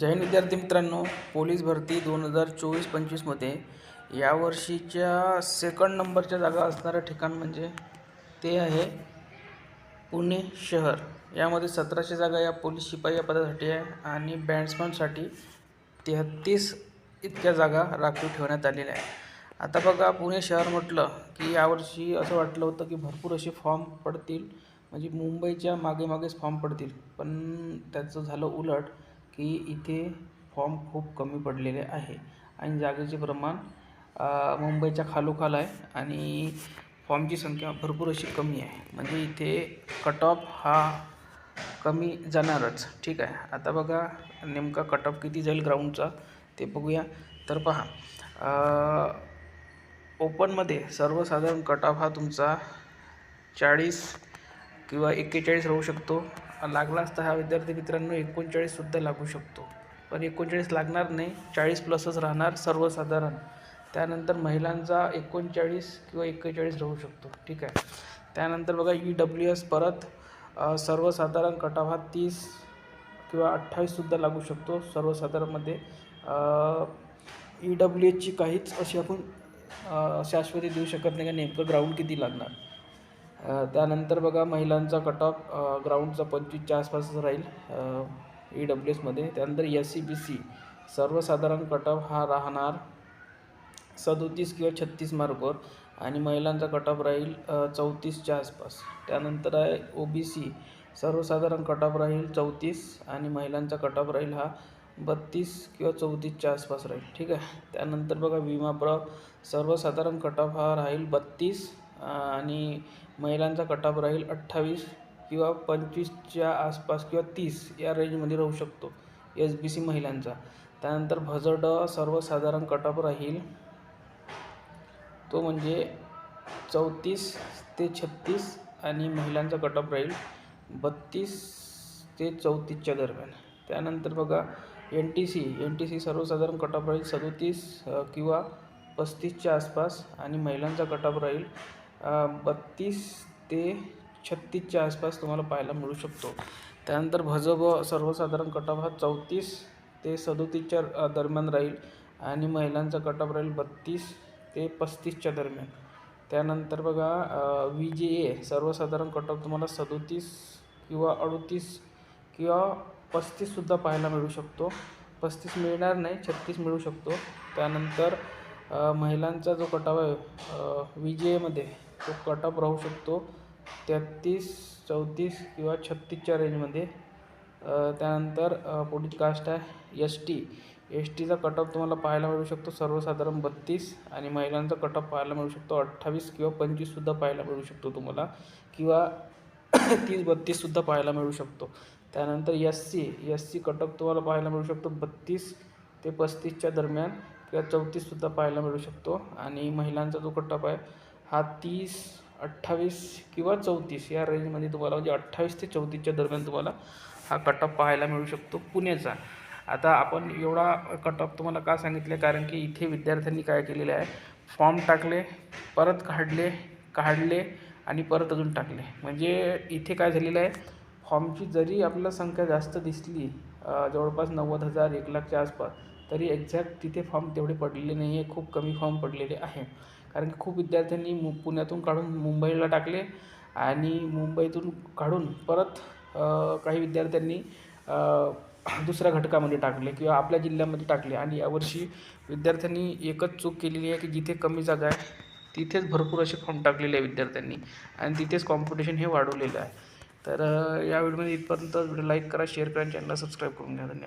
जय विद्यार्थी मित्रांनो पोलीस भरती दोन हजार चोवीस पंचवीसमध्ये यावर्षीच्या सेकंड नंबरच्या जागा असणारं ठिकाण म्हणजे ते आहे पुणे शहर. यामध्ये सतराशे जागा या पोलीस शिपाई या पदासाठी आहे आणि बॅट्समनसाठी तेहत्तीस इतक्या जागा राखीव ठेवण्यात आलेल्या आहे आता बघा पुणे शहर म्हटलं की यावर्षी असं वाटलं होतं की भरपूर असे फॉर्म पडतील. म्हणजे मुंबईच्या मागे मागेच फॉर्म पडतील. पण त्याचं झालं उलट. की इथे फॉर्म खूप कमी पडलेले आहे. आणि जागेचे प्रमाण मुंबईच्या खालोखाल आहे आणि फॉर्मची संख्या भरपूर अशी कमी आहे. म्हणजे इथे कट ऑफ हा कमी जाणारच. ठीक आहे. आता बघा नेमका कट ऑफ किती जाईल ग्राउंडचा ते बघूया. तर पहा ओपनमध्ये सर्वसाधारण कट ऑफ हा तुमचा चाळीस किंवा एक्केचाळीस राहू शकतो. लागला असता हा विद्यार्थी मित्रांनो एकोणचाळीससुद्धा लागू शकतो. पण एकोणचाळीस लागणार नाही चाळीस प्लसच राहणार सर्वसाधारण. त्यानंतर महिलांचा एकोणचाळीस किंवा एक्केचाळीस राहू शकतो. ठीक आहे? त्यानंतर बघा ई डब्ल्यू एस परत सर्वसाधारण कटाव हा तीस किंवा अठ्ठावीससुद्धा लागू शकतो सर्वसाधारणमध्ये. ई डब्ल्यू एचची काहीच अशी आपण शाश्वती देऊ शकत नाही का? नेमकं ग्राउंड किती लागणार? त्यानंतर बघा महिलांचा कट ऑफ ग्राउंडचा पंचवीसच्या आसपासच राहील ई डब्ल्यू एसमध्ये त्यानंतर एस सी बी सी सर्वसाधारण कट ऑफ हा राहणार सदोतीस किंवा छत्तीस मार्कवर आणि महिलांचा कट ऑफ राहील चौतीसच्या आसपास. त्यानंतर आहे ओ बी सी सर्वसाधारण कट ऑफ राहील चौतीस आणि महिलांचा कट ऑफ राहील हा बत्तीस किंवा चौतीसच्या आसपास राहील. ठीक आहे? त्यानंतर बघा विमा प्र सर्वसाधारण कट ऑफ हा राहील बत्तीस आणि महिलांचा कट राहील अठ्ठावीस किंवा पंचवीसच्या आसपास किंवा तीस या रेंजमध्ये राहू शकतो एस बी सी महिलांचा. त्यानंतर भजड सर्वसाधारण कट राहील तो म्हणजे चौतीस ते छत्तीस आणि महिलांचा कट राहील बत्तीस ते चौतीसच्या दरम्यान. त्यानंतर बघा N T C N T C सर्वसाधारण कट राहील सदोतीस किंवा पस्तीसच्या आसपास आणि महिलांचा कट राहील बत्तीस ते छत्तीसच्या आसपास तुम्हाला पाहायला मिळू शकतो. त्यानंतर भजब सर्वसाधारण कट ऑफ हा चौतीस ते सदोतीसच्या दरम्यान राहील आणि महिलांचा कट ऑफ राहील बत्तीस ते पस्तीसच्या दरम्यान. त्यानंतर बघा व्ही जे ए सर्वसाधारण कट ऑफ तुम्हाला सदोतीस किंवा अडोतीस किंवा पस्तीससुद्धा पाहायला मिळू शकतो. पस्तीस मिळणार नाही छत्तीस मिळू शकतो. त्यानंतर महिलांचा जो कट ऑफ आहे व्ही जे एमध्ये तो कट ऑफ राहू शकतो. तेहत्तीस चौतीस किंवा छत्तीसच्या रेंजमध्ये त्यानंतर पुढील कास्ट आहे एस टी एस टीचा कट ऑफ तुम्हाला पाहायला मिळू शकतो सर्वसाधारण बत्तीस आणि महिलांचा कट ऑफ पाहायला मिळू शकतो अठ्ठावीस किंवा पंचवीससुद्धा पाहायला मिळू शकतो तुम्हाला. किंवा तीस बत्तीससुद्धा पाहायला मिळू शकतो. त्यानंतर S C S C cut off तुम्हाला पाहायला मिळू शकतो बत्तीस ते पस्तीसच्या दरम्यान किंवा चौतीससुद्धा पाहायला मिळू शकतो. आणि महिलांचा जो कट ऑफ आहे हा तीस अठ्ठावीस किंवा चौतीस या रेंजमध्ये तुम्हाला म्हणजे अठ्ठावीस ते चौतीसच्या दरम्यान तुम्हाला हा कट ऑफ पाहायला मिळू शकतो पुण्याचा. आता आपण एवढा कट ऑफ तुम्हाला का सांगितले? कारण की इथे विद्यार्थ्यांनी काय केलेलं आहे? फॉर्म टाकले परत काढले काढले आणि परत अजून टाकले. म्हणजे इथे काय झालेलं आहे? फॉर्मची जरी आपल्याला संख्या जास्त दिसली जवळपास नव्वद हजार एक लाखच्या आसपास तरी एक्झॅक्ट तिथे फॉर्म तेवढे पडलेले नाही आहे खूप कमी फॉर्म पडलेले आहे. कारण की खूप विद्यार्थ्यांनी मु पुण्यातून काढून मुंबईला टाकले आणि मुंबईतून काढून परत काही विद्यार्थ्यांनी दुसऱ्या घटकामध्ये टाकले किंवा आपल्या जिल्ह्यामध्ये टाकले. आणि यावर्षी विद्यार्थ्यांनी एकच चूक केलेली आहे की जिथे कमी जागा आहे तिथेच भरपूर असे फॉर्म टाकलेले आहे विद्यार्थ्यांनी. आणि तिथेच कॉम्पिटिशन हे वाढवलेलं आहे. तर या व्हिडिओमध्ये इथपर्यंत व्हिडिओ लाईक करा शेअर करा आणि चॅनलला सबस्क्राईब करून घ्या. धन्यवाद.